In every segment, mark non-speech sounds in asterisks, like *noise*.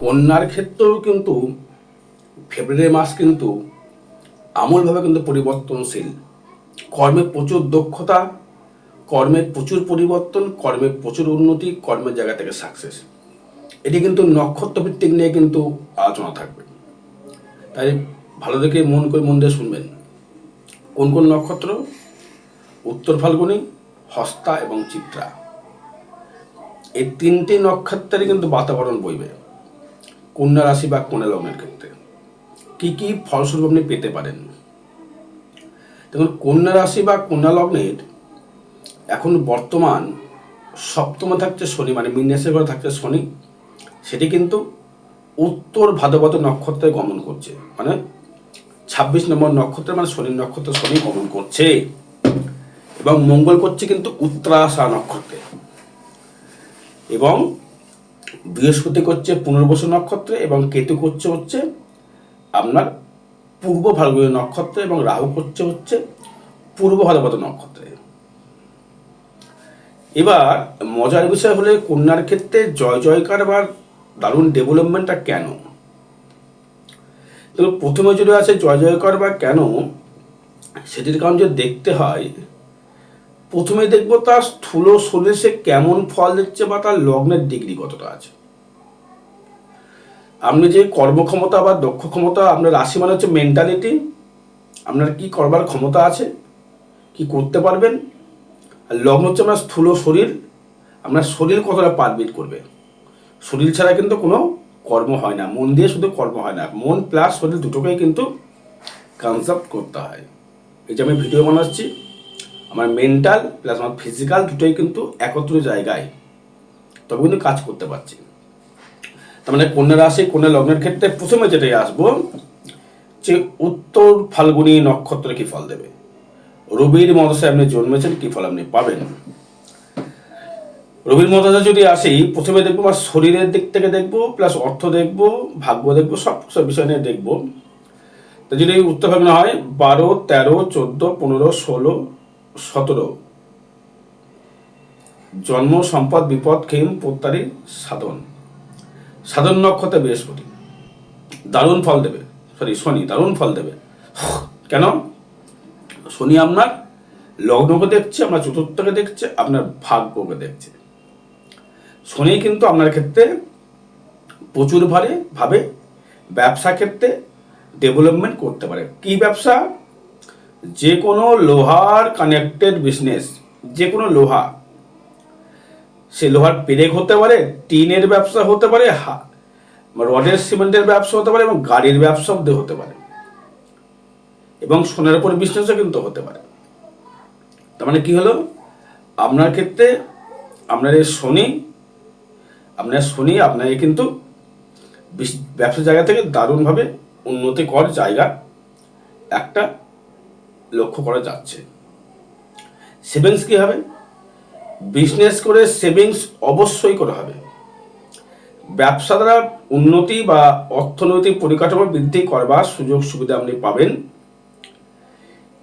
কন্যার ক্ষেত্রেও কিন্তু ফেব্রুয়ারি মাস কিন্তু আমূলভাবে কিন্তু পরিবর্তনশীল। কর্মে প্রচুর দক্ষতা কর্মের প্রচুর পরিবর্তন কর্মের প্রচুর উন্নতি, কর্মের জায়গা থেকে সাকসেস এটি কিন্তু নক্ষত্র ভিত্তিক নিয়ে কিন্তু আলোচনা থাকবে। তাই ভালো দেখে মন করে মন দিয়ে শুনবেন। কোন কোন নক্ষত্র? উত্তর ফাল্গুনি, হস্তা এবং চিত্রা। এই তিনটি নক্ষত্রেরই কিন্তু বাতাবরণ বইবে। কন্যা রাশি বা কন্যা লগ্নের ক্ষেত্রে। কি কি ফলস্বরূপ আপনি পেতে পারেন? দেখুন, কন্যা রাশি বা কন্যা লগ্নের এখন বর্তমান সপ্তমে থাকছে শনি মানে মিন্যাসের ঘরে থাকছে শনি, সেটি কিন্তু উত্তর ভাদ্রপদ নক্ষত্রে গমন করছে। মানে ছাব্বিশ নম্বর নক্ষত্রে মানে শনি নক্ষত্রে শনি গমন করছে। এবং মঙ্গল করছে কিন্তু উত্তরাশা নক্ষত্রে। এবং বৃহস্পতি করছে পুনর্বসু নক্ষত্রে এবং কেতু করছে হচ্ছে আপনার পূর্ব ফাল্গুনী নক্ষত্রে এবং রাহু করছে হচ্ছে পূর্ব ভাদ্রপদ নক্ষত্রে। এবার মজার বিষয় হলে কন্যার ক্ষেত্রে জয় জয়কার বা দারুণ ডেভেলপমেন্টটা কেন? প্রথমে যদি আছে জয় জয়কার বা কেন, সেটির কারণ যদি দেখতে হয় প্রথমে দেখব তার স্থূল শরীরে সে কেমন ফল দিচ্ছে বা তার লগ্নের ডিগ্রি কতটা আছে। আপনি যে কর্মক্ষমতা বা দক্ষ ক্ষমতা, আপনার রাশি মানে হচ্ছে মেন্টালিটি আপনার কি করবার ক্ষমতা আছে, কি করতে পারবেন, আর লগ্ন হচ্ছে আপনার স্থূল শরীর, আপনার শরীর কতটা পারবিট করবে। শরীর ছাড়া কিন্তু কোনো কর্ম হয় না, মন দিয়ে শুধু কর্ম হয় না, মন প্লাস শরীর দুটোকেই কিন্তু কনসেপ্ট করতে হয়। এই যে আমি ভিডিও বানাচ্ছি আমার মেন্টাল প্লাস আমার ফিজিক্যাল দুটোই কিন্তু একত্র জায়গায়। তবে কিন্তু কাজ করতে পারছি। তার মানে কন্যা রাশি, কন্যা লগ্নের ক্ষেত্রে প্রথমে যেটাই আসব, যে উত্তর ফাল্গুনী নক্ষত্রে কি ফল দেবে? রবির মদশায় আপনি জন্মেছেন, কি ফল আপনি পাবেন? রবির মদশা যদি আসি, প্রথমে দেখব আমার শরীরের দিক থেকে দেখব প্লাস অর্থ দেখব, ভাগ্য দেখব, সব সব বিষয় নিয়ে দেখব। তো যদি উত্তর ফাল্গুনি হয়, বারো, তেরো, চোদ্দ, পনেরো, ষোলো সতেরো। জন্ম, সম্পদ, বিপদ খেম প্রত্যারী সাধন। সাধন নক্ষত্রে বৃহস্পতি। দারুণ ফল দেবে। সরি শনি, দারুণ ফল দেবে। কেন? শনি আপনার লগ্নকে দেখছে, আপনার চতুর্থকে দেখছে, আপনার ভাগ্যকে দেখছে। শনি কিন্তু আপনার ক্ষেত্রে প্রচুর ভাবে ভাবে ব্যবসা ক্ষেত্রে ডেভেলপমেন্ট করতে পারে। কি ব্যবসা? যে কোনো লোহার কানেক্টেড বিজনেস যে কোনো লোহা, সে লোহার পেরেক হতে পারে, টিনের ব্যবসা হতে পারে রডের, সিমেন্টের ব্যবসা হতে পারে এবং গাড়ির ব্যবসা হতে পারে। এবং সোনার উপর বিজনেসও কিন্তু হতে পারে। তার মানে কি হলো? আপনার ক্ষেত্রে আপনার এই শনি, আপনার শনি আপনাকে কিন্তু বিস- ব্যবসা জায়গা থেকে দারুণভাবে উন্নতি কর জায়গা। একটা লক্ষ্য করা যাচ্ছে। সেভিংস কি হবে? বিজনেস করে সেভিংস অবশ্যই করা হবে। ব্যবসা দ্বারা উন্নতি বা অর্থনৈতিক পরিকাঠামো বৃদ্ধি করবার সুযোগ সুবিধা আপনি পাবেন।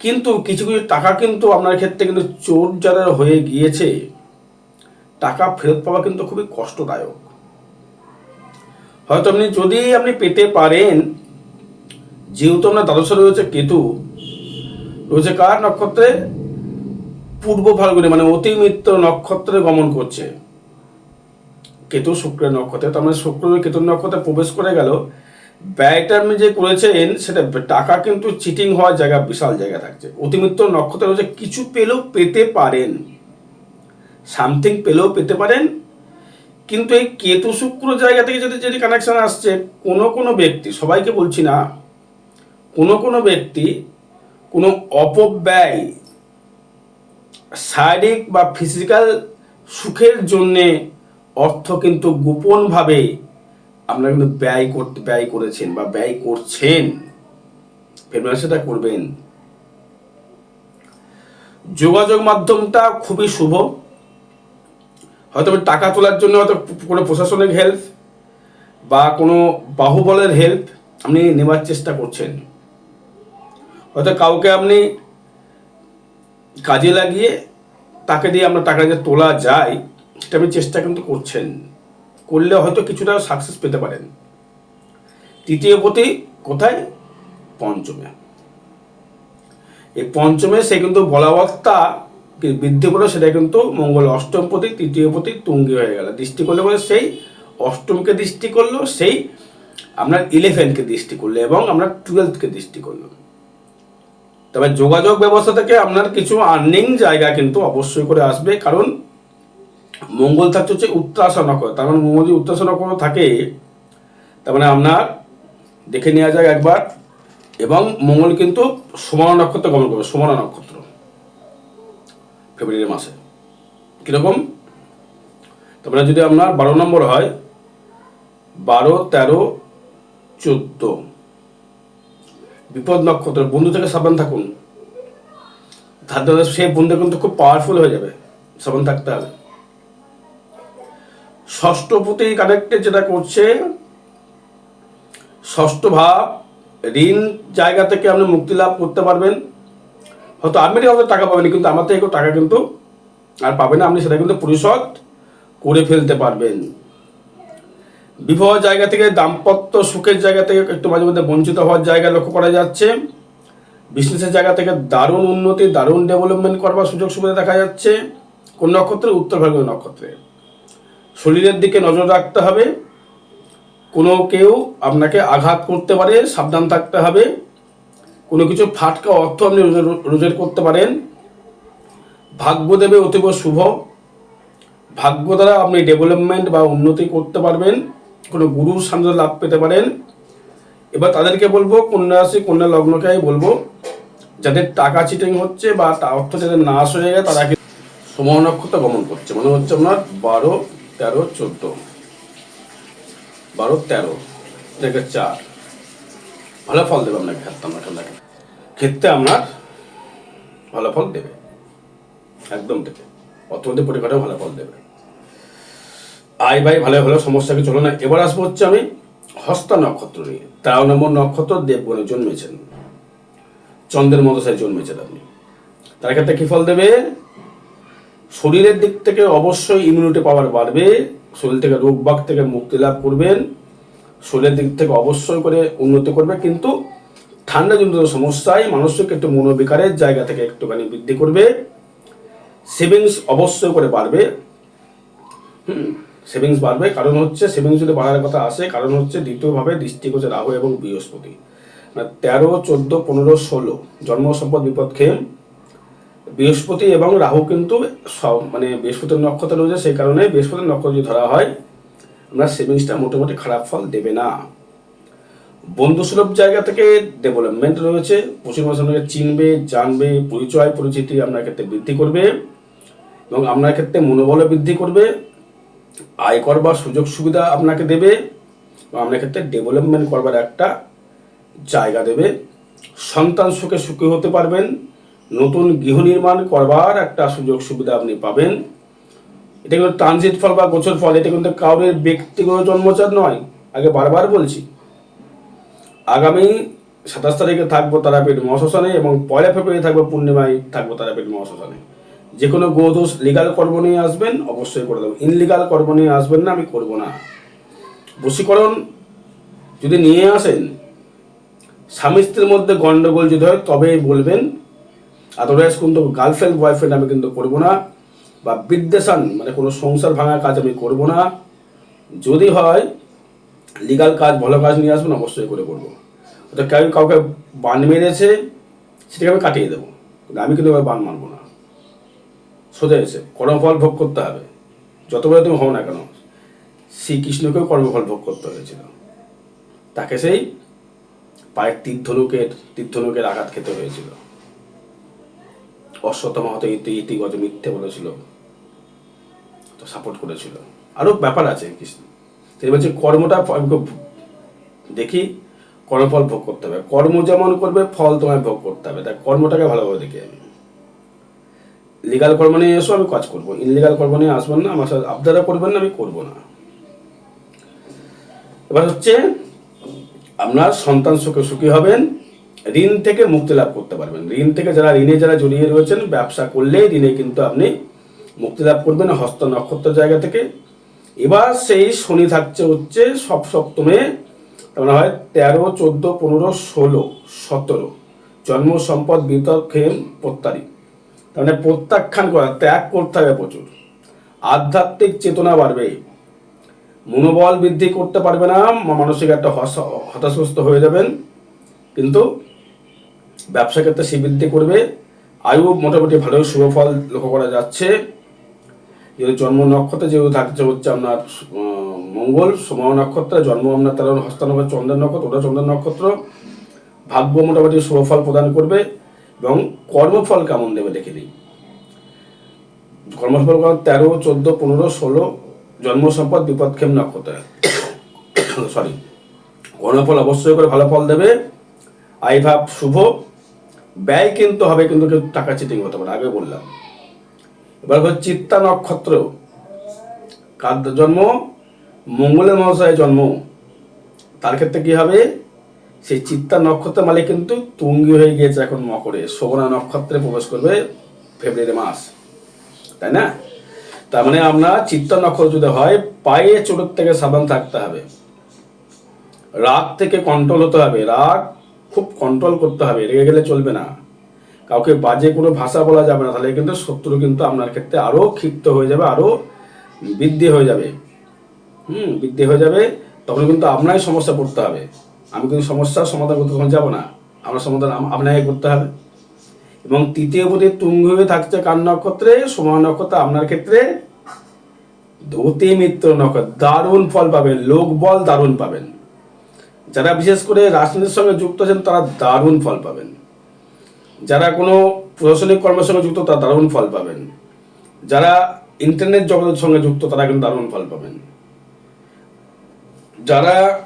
কিন্তু কিছু কিছু টাকা কিন্তু আপনার ক্ষেত্রে কিন্তু চোর যাদের হয়ে গিয়েছে, টাকা ফেরত পাওয়া কিন্তু খুবই কষ্টদায়ক। হয়তো আপনি যদি আপনি পেতে পারেন, যেহেতু আপনার দ্বাদশে রয়েছে কেতু রয়েছে কার নক্ষত্রে পূর্ব ফাল্গুনি মানে অতিমিত্র নক্ষত্রে গমন করছে। কেতু শুক্রের নক্ষত্রে, তার মানে শুক্র কেতুর নক্ষত্রে প্রবেশ করে গেল। ব্যয়টা আপনি যে করেছেন, সেটা টাকা কিন্তু চিটিং হওয়ার জায়গা, বিশাল জায়গা থাকছে। অতিমিত্র নক্ষত্রে রয়েছে, কিছু পেলেও পেতে পারেন। সামথিং পেলেও পেতে পারেন। কিন্তু এই কেতু শুক্র জায়গা থেকে যদি যদি কানেকশন আসছে, কোনো কোনো ব্যক্তি, সবাইকে বলছি না, কোনো কোনো ব্যক্তি কোনো অপব্যয় শারীরিক বা ফিজিক্যাল সুখের জন্যে অর্থ কিন্তু গোপনভাবে আপনারা কিন্তু ব্যয় করতে, ব্যয় করেছেন বা ব্যয় করছেন। সেটা করবেন। যোগাযোগ মাধ্যমটা খুবই শুভ। হয়তো টাকা তোলার জন্য হয়তো কোনো প্রশাসনিক হেল্প বা কোনো বাহুবলের হেল্প আপনি নেওয়ার চেষ্টা করছেন। হয়তো কাউকে আপনি কাজে লাগিয়ে তাকে দিয়ে আমরা টাকা যে তোলা যায়, সেটা আপনি চেষ্টা কিন্তু করছেন। করলে হয়তো কিছুটা সাকসেস পেতে পারেন। তৃতীয় পতি কোথায়? পঞ্চমে। এই পঞ্চমে সে কিন্তু বলাবত্তা বৃদ্ধি করল সেটা কিন্তু মঙ্গল অষ্টম পতি, তৃতীয় পতি তুঙ্গি হয়ে গেল। দৃষ্টি করলে বলে সেই অষ্টমকে দৃষ্টি করল, সেই আপনার ইলেভেনকে দৃষ্টি করল এবং আপনার টুয়েলভকে দৃষ্টি করল। তবে যোগাযোগ ব্যবস্থা থেকে আপনার কিছু আর্নিং জায়গা কিন্তু অবশ্যই করে আসবে। কারণ মঙ্গল থাকছে হচ্ছে উত্তরাসা নক্ষত্র তার মানে মঙ্গল যদি উত্তরাসা নক্ষত্র থাকে, তার মানে আপনার দেখে নেওয়া যায় একবার। এবং মঙ্গল কিন্তু সমান নক্ষত্র গমন করবে সমান নক্ষত্র। ফেব্রুয়ারি মাসে। কীরকম? তারপরে যদি আপনার বারো নম্বর হয়, বারো, তেরো, চোদ্দ। বিপদ নক্ষত্র, বন্ধু থেকে সাবধান থাকুন। ধারে সেই বন্ধু কিন্তু খুব পাওয়ারফুল হয়ে যাবে। সাবধান থাকতে হবে। ষষ্ঠ প্রতি কানেক্টে যেটা করছে, ষষ্ঠ ভাব, ঋণ জায়গা থেকে আপনি মুক্তি লাভ করতে পারবেন। হয়তো আপনি হয়তো টাকা পাবেন, কিন্তু আমার থেকে টাকা কিন্তু আর পাবেন না। আপনি সেটা কিন্তু পরিশোধ করে ফেলতে পারবেন। বিবাহ জায়গা থেকে দাম্পত্য সুখের জায়গা থেকে একটু মাঝে মধ্যে বঞ্চিত হওয়ার জায়গা লক্ষ্য করা যাচ্ছে। বিজনেসের জায়গা থেকে দারুণ উন্নতি, দারুণ ডেভেলপমেন্ট করবার সুযোগ সুবিধা দেখা যাচ্ছে। কোন নক্ষত্রে? উত্তর ভার্গীয় নক্ষত্রে। শরীরের দিকে নজর রাখতে হবে। কোনো কেউ আপনাকে আঘাত করতে পারে, সাবধান থাকতে হবে। কোনো কিছু ফাটকা অর্থ আপনি রোজগার করতে পারেন। ভাগ্য দেবে অতীব শুভ। ভাগ্য দ্বারা আপনি ডেভেলপমেন্ট বা উন্নতি করতে পারবেন। কোনো গুরুর সান্নিধ্য লাভ পেতে পারেন। এবার তাদেরকে বলব কন্যা রাশি কন্যা লগ্নকে আমি বলব, যাদের টাকা চিটিং হচ্ছে বা অর্থ যাদের নাশ হয়ে গেছে, তারা সময় নক্ষত্র গমন করছে। মানে হচ্ছে আপনার বারো, তেরো, চোদ্দ। বারো, তেরো থেকে চার। ভালো ফল দেবে আপনাকে ক্ষেত্রে আপনার আপনাকে ক্ষেত্রে আপনার ভালো ফল দেবে। একদম দেবে। অর্থনৈতিক পরিকাঠামো ভালো ফল দেবে। আয় ভাই, ভালো ভালো, সমস্যা কিছু না, এবার আসব হচ্ছে আমি হস্তা নক্ষত্র নিয়ে। তেরো নম্বর নক্ষত্র দেবগণে জন্মেছেন। চন্দ্রের মতো মদশায় জন্মেছেন আপনি। তার ক্ষেত্রে কি ফল দেবে? শরীরের দিক থেকে অবশ্যই ইমিউনিটি পাওয়ার বাড়বে, শরীর থেকে রোগ বাগ থেকে মুক্তি লাভ করবেন, শরীরের দিক থেকে অবশ্যই করে উন্নতি করবে, কিন্তু ঠান্ডা জনিত সমস্যায় মানুষকে একটু মনোবিকারের জায়গা থেকে একটুখানি বৃদ্ধি করবে সেভিংস অবশ্যই করে বাড়বে। হুম সেভিংস বাড়বে, কারণ হচ্ছে সেভিংস যদি বাড়ার কথা আসে, কারণ হচ্ছে দ্বিতীয়ভাবে দৃষ্টি করছে রাহু এবং বৃহস্পতি। মানে তেরো, চোদ্দ, পনেরো, ষোলো, জন্ম সম্পদ খেম বৃহস্পতি এবং রাহু কিন্তু সব মানে বৃহস্পতির নক্ষত্র রয়েছে, সেই কারণে বৃহস্পতির নক্ষত্র যদি ধরা হয় আপনার সেভিংসটা মোটামুটি খারাপ ফল দেবে না। বন্ধুসুলভ জায়গা থেকে ডেভেলপমেন্ট রয়েছে প্রচুর মানুষ চিনবে, জানবে, পরিচয়, পরিচিতি আপনার ক্ষেত্রে বৃদ্ধি করবে এবং আপনার ক্ষেত্রে মনোবলও বৃদ্ধি করবে। আয় করবার সুযোগ সুবিধা আপনাকে দেবে বা আপনার ক্ষেত্রে ডেভেলপমেন্ট করবার একটা জায়গা দেবে। সন্তান সুখে সুখী হতে পারবেন। নতুন গৃহ নির্মাণ করবার একটা সুযোগ সুবিধা আপনি পাবেন। এটা কিন্তু ট্রানজিট ফল বা গোচর ফল, এটা কিন্তু কাউরের ব্যক্তিগত জন্মচার নয়। আগে বারবার বলছি, আগামী সাতাশ তারিখে থাকব তারাপীঠ মহাশ্মশানে এবং পয়লা ফেব্রুয়ারি থাকব পূর্ণিমায় থাকব তারাপীঠ মহাশ্মশানে। যে কোনো গোদোষ লিগাল কর্ম নিয়ে আসবেন, অবশ্যই করে দেবো। ইনলিগাল কর্ম নিয়ে আসবেন না, আমি করব না। বশীকরণ যদি নিয়ে আসেন, স্বামী স্ত্রীর মধ্যে গন্ডগোল যদি হয়, তবেই বলবেন আদারওয়াইজ কিন্তু গার্লফ্রেন্ড বয়ফ্রেন্ড আমি কিন্তু করব না বা বিদ্বেষান মানে কোনো সংসার ভাঙার কাজ আমি করব না। যদি হয় লিগাল কাজ, ভালো কাজ নিয়ে আসবেন, অবশ্যই করে করব। তো কেউ কাউকে বান মেরেছে, সেটাকে আমি কাটিয়ে দেবো। আমি কিন্তু বান মানবো না। সোজা এসে কর্মফল ভোগ করতে হবে। যত বড় তুমি হও না কেন, শ্রীকৃষ্ণকেও কর্মফল ভোগ করতে হয়েছিল। তাকে সেই পায়ের তীর্থলোকের তীর্থলোকের আঘাত খেতে হয়েছিল। অশ্বতমা হতে ইতি ইতিগত মিথ্যে বলেছিল। তো সাপোর্ট করেছিল। আরও ব্যাপার আছে কৃষ্ণ। সে বলছে কর্মটা দেখি, কর্মফল ভোগ করতে হবে। কর্ম যেমন করবে, ফল তোমায় ভোগ করতে হবে। তাই কর্মটাকে ভালোভাবে দেখি আমি। লিগাল কর্ম নিয়ে এসো, আমি কাজ করব। ইনলিগাল কর্ম নিয়ে আসবেন না, আমার সাথে আপনারা করবেন না, আমি করব না। এবার হচ্ছে, আপনার সন্তান সুখে সুখী হবেন, ঋণ থেকে মুক্তি লাভ করতে পারবেন। ঋণ থেকে যারা, ঋণে যারা জড়িয়ে রয়েছেন, ব্যবসা করলেই ঋণে কিন্তু আপনি মুক্তি লাভ করবেন হস্ত নক্ষত্র জায়গা থেকে। এবার সেই শনি থাকছে হচ্ছে সব সপ্তমে মানে হয় তেরো, চোদ্দ, পনেরো, ষোলো, সতেরো। জন্ম, সম্পদ বিতর্কেন প্রত্যারী মানে প্রত্যাখ্যান করা, ত্যাগ করতে হবে প্রচুর। আধ্যাত্মিক চেতনা বাড়বে। মনোবল বৃদ্ধি করতে পারবে না মানসিক একটা হতাশগ্রস্ত হয়ে যাবেন। কিন্তু ব্যবসা ক্ষেত্রে সে বৃদ্ধি করবে। আয়ু মোটামুটি ভালোই শুভ ফল লক্ষ্য করা যাচ্ছে। যেহেতু জন্ম নক্ষত্রে যেহেতু থাকছে, হচ্ছে আপনার মঙ্গল সময় নক্ষত্রে জন্ম আপনার তার হস্তানগর চন্দ্রের নক্ষত্র ওটা চন্দ্রের নক্ষত্র। ভাগ্য মোটামুটি শুভ ফল প্রদান করবে। এবং কর্মফল কেমন দেবে দেখে নিই কর্মফল তেরো, চোদ্দ, পনেরো, ষোলো জন্ম সম্পদ বিপদক্ষেম নক্ষত্র। *coughs* সরি কর্মফল অবশ্যই করে ভালো ফল দেবে। আইভাব শুভ। ব্যয় কিন্তু হবে, কিন্তু কেউ টাকা চিটিং হতে পারে আগে বললাম। এবার হচ্ছে চিত্তা নক্ষত্র। কার জন্ম? মঙ্গলের মহাশয় জন্ম। তার ক্ষেত্রে কি হবে? সেই চিত্তা নক্ষত্রের মালিক কিন্তু তুঙ্গি হয়ে গিয়েছে এখন মকরে। শোভনা নক্ষত্রে প্রবেশ করবে ফেব্রুয়ারি মাস। তাই না? তার মানে আমরা চিত্তা নক্ষত্র যদি হয়, পায়ে চোটের থেকে সাবধান থাকতে হবে। রাগ থেকে কন্ট্রোল হতে হবে। রাগ খুব কন্ট্রোল করতে হবে। রেগে গেলে চলবে না। কাউকে বাজে কোনো ভাষা বলা যাবে না। তাহলে কিন্তু শত্রু কিন্তু আপনার ক্ষেত্রে আরও ক্ষিপ্ত হয়ে যাবে, আরও বৃদ্ধি হয়ে যাবে। হুম, বৃদ্ধি হয়ে যাবে। তখন কিন্তু আপনারই সমস্যা পড়তে হবে। আমি কিন্তু সমস্যার সমাধান করতে তখন যাব না। আমার সমাধান আপনাকে করতে হবে। এবং তৃতীয় পদে হয়ে থাকছে কার নক্ষত্রে? সময় নক্ষত্র। আপনার ক্ষেত্রে ধুতি মিত্র নক্ষত্র। দারুণ ফল পাবেন, লোক বল দারুণ পাবেন। যারা বিশেষ করে রাজনীতির সঙ্গে যুক্ত আছেন, তারা দারুণ ফল পাবেন। যারা কোনো প্রশাসনিক কর্মের সঙ্গে যুক্ত, তারা দারুণ ফল পাবেন। যারা ইন্টারনেট জগতের সঙ্গে যুক্ত, তারা কিন্তু দারুণ ফল পাবেন। যারা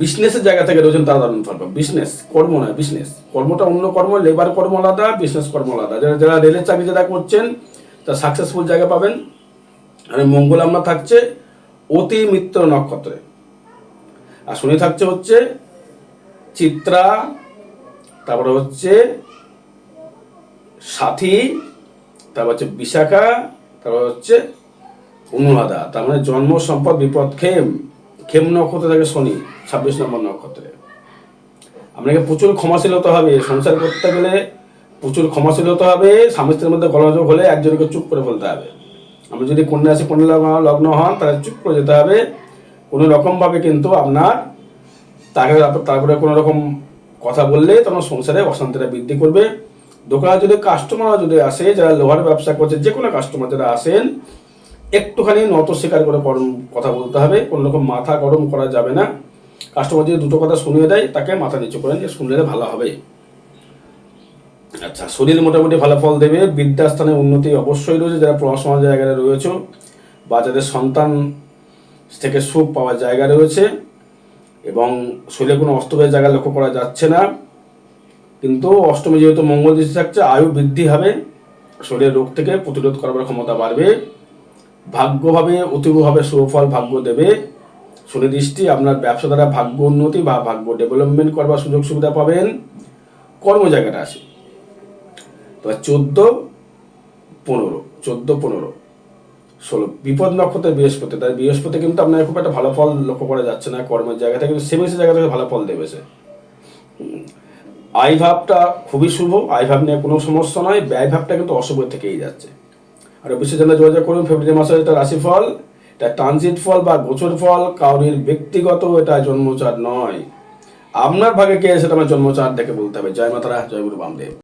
বিজনেসের জায়গা থেকে রয়েছেন তারা দারুণ ফল পাবেন বিজনেস কর্ম নয় বিজনেস কর্মটা অন্য কর্ম লেবার কর্ম আলাদা বিজনেস কর্ম আলাদা। যারা যারা রেলের চাকরি যারা করছেন, তারা সাকসেসফুল জায়গা পাবেন। আর মঙ্গল আমরা থাকছে অতি মিত্র নক্ষত্রে। আর শনি থাকছে হচ্ছে চিত্রা, তারপরে হচ্ছে সাথী, তারপর হচ্ছে বিশাখা, তারপর হচ্ছে অনুরাধা। তার মানে জন্ম, সম্পদ, বিপদ খেম খেম নক্ষত্রে থাকে শনি, ছাব্বিশ নম্বর নক্ষত্রে। আপনাকে প্রচুর ক্ষমাশীল হতে হবে। সংসার করতে গেলে প্রচুর ক্ষমাশীল হতে হবে। স্বামী স্ত্রীর মধ্যে গলযোগ হলে একজনকে চুপ করে ফেলতে হবে। আপনি যদি কন্যা রাশি, কন্যা লগ্ন হন, তাহলে চুপ করে যেতে হবে। কোনো রকমভাবে কিন্তু আপনার তাকে তারপরে কোনো রকম কথা বললে তখন সংসারে অশান্তিটা বৃদ্ধি করবে। দোকানে যদি কাস্টমার যদি আসে, যারা লোহার ব্যবসা করছে যে কোনো কাস্টমার যারা আসেন একটুখানি নত স্বীকার করে গরম কথা বলতে হবে। কোনো রকম মাথা গরম করা যাবে না। কাস্টমার যদি দুটো কথা শুনিয়ে দেয়, তাকে মাথা নিচু করেন যে শুনলে ভালো হবে। আচ্ছা শরীর মোটামুটি ভালো ফল দেবে। বিদ্যাস্থানে উন্নতি অবশ্যই রয়েছে। যারা পড়াশোনার জায়গায় রয়েছে বা যাদের সন্তান থেকে সুখ পাওয়ার জায়গা রয়েছে এবং শরীরে কোনো অস্তবের জায়গা লক্ষ্য করা যাচ্ছে না, কিন্তু অষ্টমী যেহেতু মঙ্গল দৃষ্টি থাকছে, আয়ু বৃদ্ধি হবে। শরীরের রোগ থেকে প্রতিরোধ করার ক্ষমতা বাড়বে। ভাগ্যভাবে, অতীবভাবে সুফল ভাগ্য দেবে। সুনির্দিষ্টি আপনার ব্যবসা দ্বারা ভাগ্য উন্নতি বা ভাগ্য ডেভেলপমেন্ট করবার সুযোগ সুবিধা পাবেন। কর্ম জায়গাটা আছে। তো চোদ্দ, পনেরো চোদ্দ, পনেরো, ষোলো, বিপদ নক্ষত্রে বৃহস্পতি। তাই বৃহস্পতি কিন্তু আপনার খুব একটা ভালো ফল লক্ষ্য করা যাচ্ছে না কর্মের জায়গা থেকে কিন্তু সেভিংসের জায়গা থেকে ভালো ফল দেবে সে। হুম। আয় ভাবটা খুবই শুভ, আয় ভাব নিয়ে কোনো সমস্যা নয়, ব্যয় ভাবটা কিন্তু অশুভ থেকেই যাচ্ছে। আর অফিসের জন্য যোগাযোগ করুন ফেব্রুয়ারি মাসের এটা রাশিফল এটা ট্রানজিট ফল বা গোচর ফল, কাউরির ব্যক্তিগত এটা জন্মচার নয়। আপনার ভাগে কে সেটা আমার জন্মচার দেখে বলতে হবে। জয় মাতারা, জয় গুরু বামদেব।